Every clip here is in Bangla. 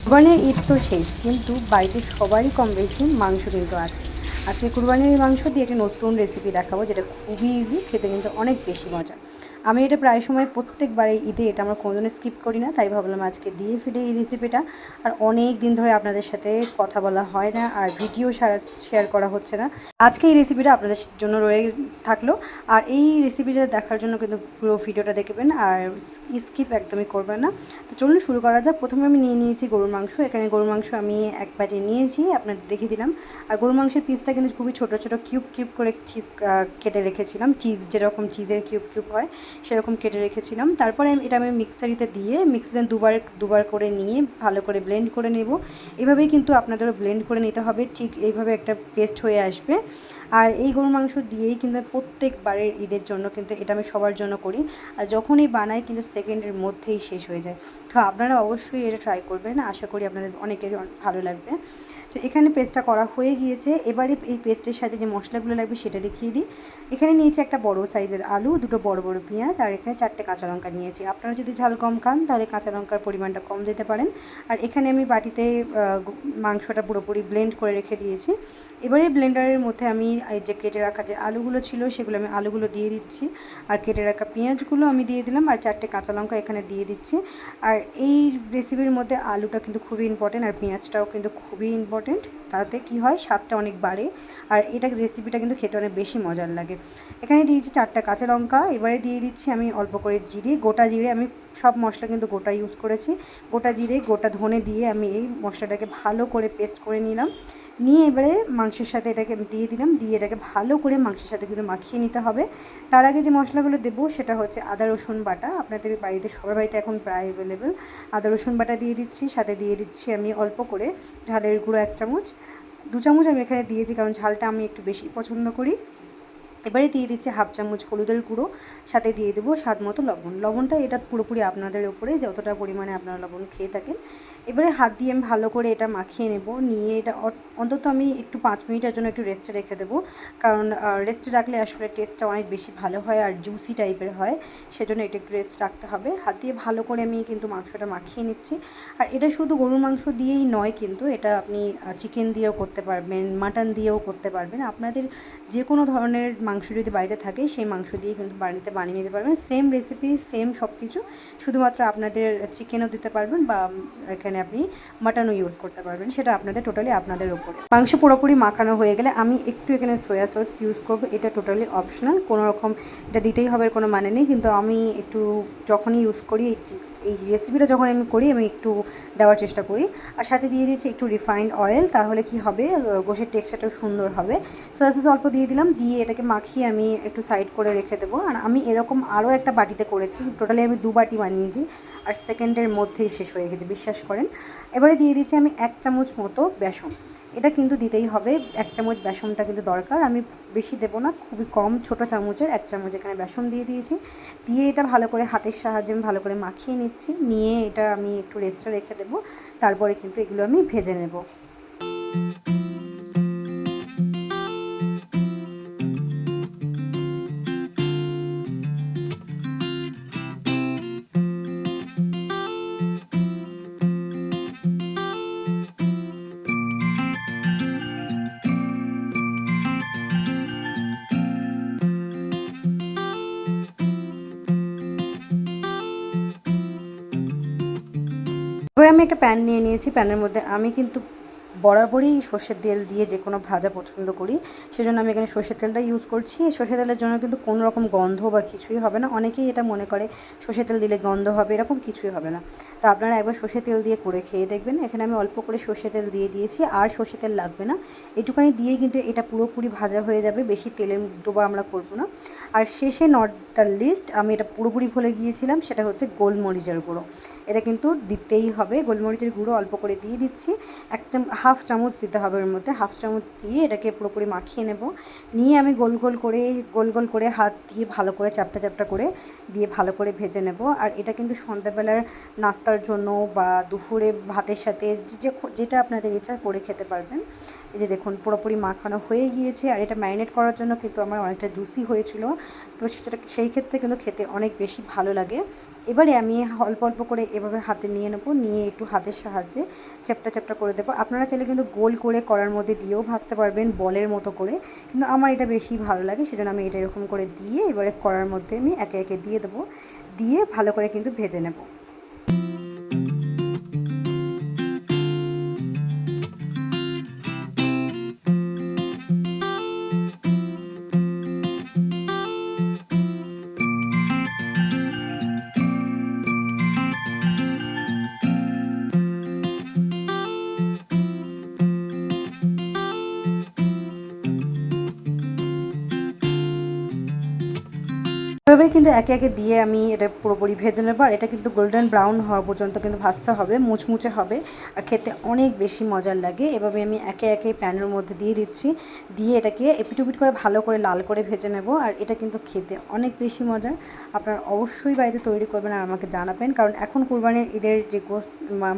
কুরবানির ঈদ তো শেষ, কিন্তু বাড়িতে সবারই কম বেশি মাংস কিন্তু আছে। আজকে কুরবানির মাংস দিয়ে একটি নতুন রেসিপি দেখাবো, যেটা খুবই ইজি খেতে কিন্তু অনেক বেশি মজা আমি এটা প্রায় সময় প্রত্যেকবারে ঈদে এটা আমরা কোনোদিনও স্কিপ করি না, তাই ভাবলাম আজকে দিয়ে ফেলে এই রেসিপিটা আর অনেক দিন ধরে আপনাদের সাথে কথা বলা হয় না আর ভিডিও শেয়ার করা হচ্ছে না। আজকে এই রেসিপিটা আপনাদের জন্য রয়ে থাকল। আর এই রেসিপিটা দেখার জন্য কিন্তু পুরো ভিডিওটা দেখবেন আর স্কিপ একদমই করবেন না। তো চলুন শুরু করা যাক। প্রথমে আমি নিয়ে নিয়েছি গরুর মাংস। এখানে গরুর মাংস আমি এক বাটি নিয়েছি, আপনাদের দেখিয়ে দিলাম। আর গরুর মাংসের পিসটা কিন্তু খুবই ছোটো ছোটো কিউব কিউব করে চিজ কেটে রেখেছিলাম। চিজ যেরকম চিজের কিউব কিউব হয়। সেরকম কেটে রেখেছিলাম। তারপরে এটা আমি মিক্সারিতে দিয়ে মিক্সিতে দুবার দুবার করে নিয়ে ভালো করে ব্লেন্ড করে নেব। এভাবেই কিন্তু আপনাদেরও ব্লেন্ড করে নিতে হবে। ঠিক এইভাবে একটা পেস্ট হয়ে আসবে। আর এই গরুর মাংস দিয়েই কিন্তু প্রত্যেকবারের ঈদের জন্য কিন্তু এটা আমি সবার জন্য করি। আর যখনই বানাই কিন্তু সেকেন্ডের মধ্যেই শেষ হয়ে যায়। তো আপনারা অবশ্যই এটা ট্রাই করবেন। আশা করি আপনাদের অনেকেরই ভালো লাগবে। তো এখানে পেস্টটা করা হয়ে গিয়েছে। এবারে এই পেস্টের সাথে যে মশলাগুলো লাগবে সেটা দেখিয়ে দিই। এখানে নিয়েছি একটা বড় সাইজের আলু, দুটো বড় বড় পেঁয়াজ আর এখানে চারটে কাঁচা লঙ্কা নিয়েছি। আপনারা যদি ঝাল কম খান তাহলে কাঁচা লঙ্কার পরিমাণটা কম দিতে পারেন। আর এখানে আমি বাটিতে মাংসটা পুরোপুরি ব্লেন্ড করে রেখে দিয়েছি। এবারে ব্লেন্ডারের মধ্যে আমি এই যে কেটে রাখা যে আলুগুলো ছিল সেগুলো আমি আলুগুলো দিয়ে দিচ্ছি। আর কেটে রাখা পেঁয়াজগুলো আমি দিয়ে দিলাম আর চারটে কাঁচা লঙ্কা এখানে দিয়ে দিচ্ছি। আর এই রেসিপির মধ্যে আলুটা কিন্তু খুবই ইম্পর্টেন্ট আর পেঁয়াজটাও কিন্তু খুবই ইম্পর্টেন্ট তাতে কি হয়, স্বাদটা অনেক বাড়ে। আর এটা রেসিপিটা কিন্তু খেতে অনেক বেশি মজার লাগে। এখানে দিয়েছি চারটা কাঁচা লঙ্কা, এবারে দিয়ে দিচ্ছি আমি অল্প করে জিরে, গোটা জিরে আমি সব মশলা কিন্তু গোটা ইউজ করেছি। গোটা জিরে, গোটা ধনে দিয়ে আমি এই মশলাটাকে ভালো করে পেস্ট করে নিলাম। নিয়ে এবারে মাংসের সাথে এটাকে দিয়ে দিলাম। দিয়ে এটাকে ভালো করে মাংসের সাথে কিন্তু মাখিয়ে নিতে হবে। তার আগে যে মশলাগুলো দেবো সেটা হচ্ছে আদা, রসুন, বাটা। আপনাদের বাড়িতে, সবার বাড়িতে এখন প্রায় অ্যাভেলেবেল আদা, রসুন, বাটা দিয়ে দিচ্ছি, সাথে দিয়ে দিচ্ছি আমি অল্প করে ঝালের গুঁড়ো এক চামচ। দু চামচ আমি এখানে দিয়েছি, কারণ ঝালটা আমি একটু বেশি পছন্দ করি। এবারে দিয়ে দিচ্ছি হাফ চামচ হলুদের গুঁড়ো, সাথে দিয়ে দেবো স্বাদ মতো লবণ। লবণটা এটা পুরোপুরি আপনাদের উপরে যতটা পরিমাণে আপনারা লবণ খেয়ে থাকেন। এবারে হাত দিয়ে আমি ভালো করে এটা মাখিয়ে নেব। নিয়ে এটা অন্তত আমি একটু পাঁচ মিনিটের জন্য একটু রেস্টে রেখে দেবো। কারণ রেস্টে রাখলে আসলে টেস্টটা অনেক বেশি ভালো হয় আর জুসি টাইপের হয়। সেজন্য এটা একটু রেস্ট রাখতে হবে। হাত দিয়ে ভালো করে আমি কিন্তু মাংসটা মাখিয়ে নিচ্ছি। আর এটা শুধু গরুর মাংস দিয়েই নয় কিন্তু এটা আপনি চিকেন দিয়েও করতে পারবেন মাটন দিয়েও করতে পারবেন। আপনাদের যে কোনো ধরনের মাংস যদি বাড়িতে থাকে, সেই মাংস দিয়ে কিন্তু বাড়িতে বানিয়ে নিতে পারবেন। সেম রেসিপি সেম সব কিছু শুধুমাত্র আপনাদের চিকেনও দিতে পারবেন বা এখানে আপনি মাটনও ইউজ করতে পারবেন। সেটা আপনাদের টোটালি আপনাদের উপরে। মাংস পুরোপুরি মাখানো হয়ে গেলে আমি একটু এখানে সোয়া সস ইউজ করব। এটা টোটালি অপশনাল কোনো রকম এটা দিতেই হবে, কোনো মানে নেই। কিন্তু আমি একটু যখনই ইউজ করি এই রেসিপিটা যখন আমি করি, আমি একটু দেওয়ার চেষ্টা করি। আর সাথে দিয়ে দিচ্ছি একটু রিফাইন্ড অয়েল তাহলে কি হবে? গোশের টেক্সচারটাও সুন্দর হবে। সোয়া সস অল্প দিয়ে দিলাম, দিয়ে এটাকে মাখিয়ে আমি একটু সাইড করে রেখে দেবো। আর আমি এরকম আরও একটা বাটিতে করেছি। টোটালি আমি দু বাটি বানিয়েছি। আর সেকেন্ডের মধ্যেই শেষ হয়ে গেছে, বিশ্বাস করেন। এবারে দিয়ে দিচ্ছি আমি এক চামচ মতো বেসন। এটা কিন্তু দিতেই হবে। এক চামচ বেসনটা কিন্তু দরকার। আমি বেশি দেবো না, খুবই কম, ছোট চামচের এক চামচ এখানে বেসন দিয়ে দিয়েছি। দিয়ে এটা ভালো করে হাতের সাহায্যে আমি ভালো করে মাখিয়ে নিচ্ছি। নিয়ে এটা আমি একটু রেস্টে রেখে দেবো। তারপরে কিন্তু এগুলো আমি ভেজে নেব। এবার আমি একটা প্যান নিয়ে নিয়েছি প্যানের মধ্যে আমি কিন্তু বরাবরই সর্ষের তেল দিয়ে যে কোনো ভাজা পছন্দ করি। সেজন্য আমি এখানে সর্ষের তেলটা ইউজ করছি। সর্ষের তেলের জন্য কিন্তু কোনো রকম গন্ধ বা কিছুই হবে না। অনেকেই এটা মনে করে সর্ষের তেল দিলে গন্ধ হবে, এরকম কিছুই হবে না। তো আপনারা একবার সর্ষের তেল দিয়ে করে খেয়ে দেখবেন। এখানে আমি অল্প করে সর্ষের তেল দিয়ে দিয়েছি, আর সর্ষের তেল লাগবে না। এটুখানি দিয়েই কিন্তু এটা পুরোপুরি ভাজা হয়ে যাবে, বেশি তেলের ডোবা আমরা করব না। আর শেষে নট দ্য লিস্ট আমি এটা পুরোপুরি ভুলে গিয়েছিলাম, সেটা হচ্ছে গোলমরিচের গুঁড়ো। এটা কিন্তু দিতেই হবে, গোলমরিচের গুঁড়ো অল্প করে দিয়ে দিচ্ছি। এক চাম, হাফ চামচ দিতে হবে ওর মধ্যে, হাফ চামচ দিয়ে এটাকে পুরোপুরি মাখিয়ে নেব। নিয়ে আমি গোল গোল করে, গোল গোল করে হাত দিয়ে ভালো করে চাপটা চাপটা করে দিয়ে ভালো করে ভেজে নেব। আর এটা কিন্তু সন্ধ্যাবেলার নাস্তার জন্য বা দুপুরে ভাতের সাথে যে যেটা আপনাদের ইচ্ছা করে খেতে পারবেন। এই যে দেখুন, পুরোপুরি মাখানো হয়ে গিয়েছে। আর এটা ম্যারিনেট করার জন্য কিন্তু আমার অনেকটা জুসি হয়েছিল। তো সেটা, সেই ক্ষেত্রে কিন্তু খেতে অনেক বেশি ভালো লাগে। এবারে আমি অল্প অল্প করে এভাবে হাতে নিয়ে নেব, নিয়ে একটু হাতের সাহায্যে চ্যাপটা চ্যাপটা করে দেবো। আপনারা চাইলে কিন্তু গোল করে করার মধ্যে দিয়েও ভাজতে পারবেন বলের মতো করে। কিন্তু আমার এটা বেশি ভালো লাগে, সেজন্য আমি এটা এরকম করে দিয়ে এবারে করার মধ্যে আমি একে একে দিয়ে দেবো। দিয়ে ভালো করে কিন্তু ভেজে নেব। এভাবেই কিন্তু একে একে দিয়ে আমি এটা পুরোপুরি ভেজে নেব, আর এটা কিন্তু গোল্ডেন ব্রাউন হওয়া পর্যন্ত কিন্তু ভাজতে হবে, মুচমুচে হবে, আর খেতে অনেক বেশি মজার লাগে। এভাবে আমি একে একে প্যানের মধ্যে দিয়ে দিচ্ছি, দিয়ে এটাকে এপিটুপিট করে ভালো করে লাল করে ভেজে নেব, আর এটা কিন্তু খেতে অনেক বেশি মজার। আপনারা অবশ্যই বাড়িতে তৈরি করবেন আর আমাকে জানাবেন, কারণ এখন কোরবানির ঈদের যে গোস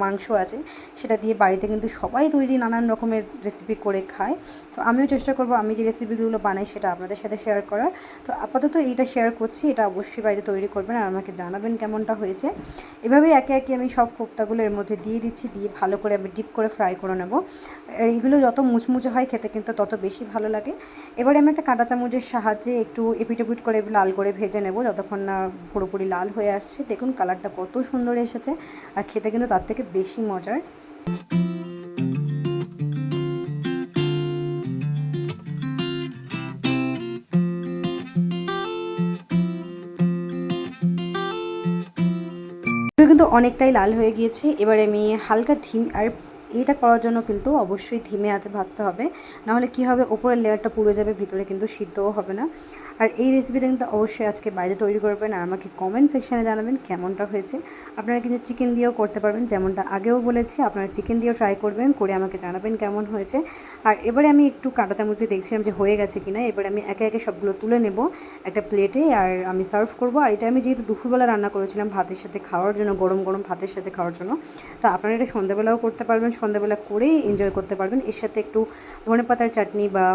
মাংস আছে, সেটা দিয়ে বাড়িতে কিন্তু সবাই তৈরি নানান রকমের রেসিপি করে খায়। তো আমিও চেষ্টা করব আমি যে রেসিপিগুলো বানাই সেটা আপনাদের সাথে শেয়ার করার। তো আপাতত এইটা শেয়ার করছি। এটা অবশ্যই বাড়িতে তৈরি করবেন আর আমাকে জানাবেন কেমনটা হয়েছে। এভাবে একে একে আমি সব কোপ্তাগুলো এর মধ্যে দিয়ে দিচ্ছি, দিয়ে ভালো করে আমি ডিপ করে ফ্রাই করে নেব। এইগুলো যত মুচমুচে হয় খেতে কিন্তু তত বেশি ভালো লাগে। এবারে আমি একটা কাঁটা চামচের সাহায্যে একটু এপিটোপিট করে লাল করে ভেজে নেব, যতক্ষণ না পুরোপুরি লাল হয়ে আসছে। দেখুন কালারটা কত সুন্দর এসেছে আর খেতে কিন্তু তার থেকে বেশি মজার। অনেকটাই লাল হয়ে গিয়েছে। এবারে আমি হালকা থিম আর এইটা করার জন্য কিন্তু অবশ্যই ধিমে আছে, ভাজতে হবে। নাহলে কী হবে? ওপরের লেয়ারটা পুড়ে যাবে, ভিতরে কিন্তু সিদ্ধও হবে না। আর এই রেসিপিটা কিন্তু অবশ্যই আজকে বাইরে তৈরি করবেন আর আমাকে কমেন্ট সেকশানে জানাবেন কেমনটা হয়েছে। আপনারা কিন্তু চিকেন দিয়েও করতে পারবেন, যেমনটা আগেও বলেছি। আপনারা চিকেন দিয়েও ট্রাই করবেন, করে আমাকে জানাবেন কেমন হয়েছে। আর এবারে আমি একটু কাঁটা চামচ দিয়ে দেখছিলাম যে হয়ে গেছে কিনা। এবারে আমি একে একে সবগুলো তুলে নেব একটা প্লেটে আর আমি সার্ভ করব। আর এটা আমি যেহেতু দুপুরবেলা রান্না করেছিলাম ভাতের সাথে খাওয়ার জন্য, গরম গরম ভাতের সাথে খাওয়ার জন্য। তো আপনারা এটা সন্ধ্যাবেলাও করতে পারবেন সন্ধ্যাবেলা করেই এনজয় করতে পারবেন। এর সাথে একটু ধনে পাতার চাটনি বা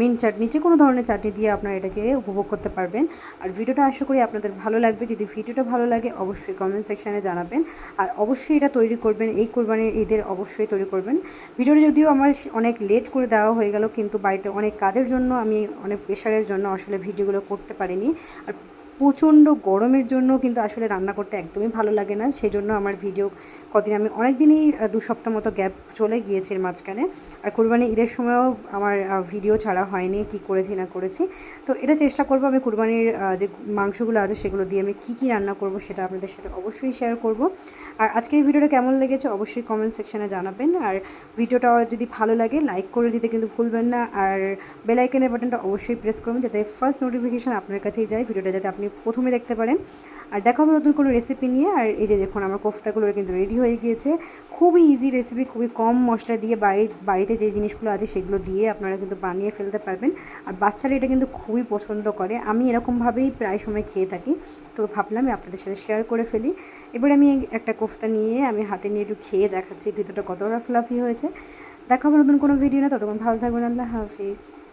মিন চাটনি যে কোনো ধরনের চাটনি দিয়ে আপনারা এটাকে উপভোগ করতে পারবেন। আর ভিডিওটা আশা করি আপনাদের ভালো লাগবে। যদি ভিডিওটা ভালো লাগে, অবশ্যই কমেন্ট সেকশানে জানাবেন। আর অবশ্যই এটা তৈরি করবেন, এই কোরবানির ঈদের অবশ্যই তৈরি করবেন। ভিডিওটা যদিও আমার অনেক লেট করে দেওয়া হয়ে গেল, কিন্তু বাড়িতে অনেক কাজের জন্য আমি, অনেক প্রেশারের জন্য আসলে ভিডিওগুলো করতে পারিনি। আর প্রচণ্ড গরমের জন্য কিন্তু আসলে রান্না করতে একদমই ভালো লাগে না। সেই জন্য আমার ভিডিও কদিন আমি অনেক দিনই দু সপ্তাহ মতো গ্যাপ চলে গিয়েছে মাঝখানে। আর কুরবানি ঈদের সময়ও আমার ভিডিও ছাড়া হয়নি কি করেছি না করেছি। তো এটা চেষ্টা করব আমি কুরবানির যে মাংসগুলো আছে সেগুলো দিয়ে আমি কী কী রান্না করব সেটা আপনাদের সাথে অবশ্যই শেয়ার করব। আর আজকে এই ভিডিওটা কেমন লেগেছে অবশ্যই কমেন্ট সেকশানে জানাবেন। আর ভিডিওটা যদি ভালো লাগে লাইক করে দিতে কিন্তু ভুলবেন না। আর বেলাইকেনের বাটনটা অবশ্যই প্রেস করবেন যাতে ফার্স্ট নোটিফিকেশান আপনার কাছেই যায়। ভিডিওটা যাতে আপনি প্রথমে দেখতে পারেন। আর দেখা হবে নতুন কোনো রেসিপি নিয়ে, আর এই যে দেখুন আমার কোফতাগুলো কিন্তু রেডি হয়ে গিয়েছে। খুবই ইজি রেসিপি খুবই কম মশলা দিয়ে বাড়ি, বাড়িতে যে জিনিসগুলো আছে সেগুলো দিয়ে আপনারা কিন্তু বানিয়ে ফেলতে পারবেন। আর বাচ্চারা এটা কিন্তু খুবই পছন্দ করে। আমি এরকমভাবেই প্রায় সময় খেয়ে থাকি। তো ভাবলাম আপনাদের সাথে শেয়ার করে ফেলি। এবার আমি একটা কোফতা নিয়ে, আমি হাতে নিয়ে একটু খেয়ে দেখাচ্ছি ভিতরটা কতটা ফ্লাফি হয়েছে। দেখা হবে নতুন কোনো ভিডিও না ততক্ষণ ভালো থাকবেন। আল্লাহ হাফিজ।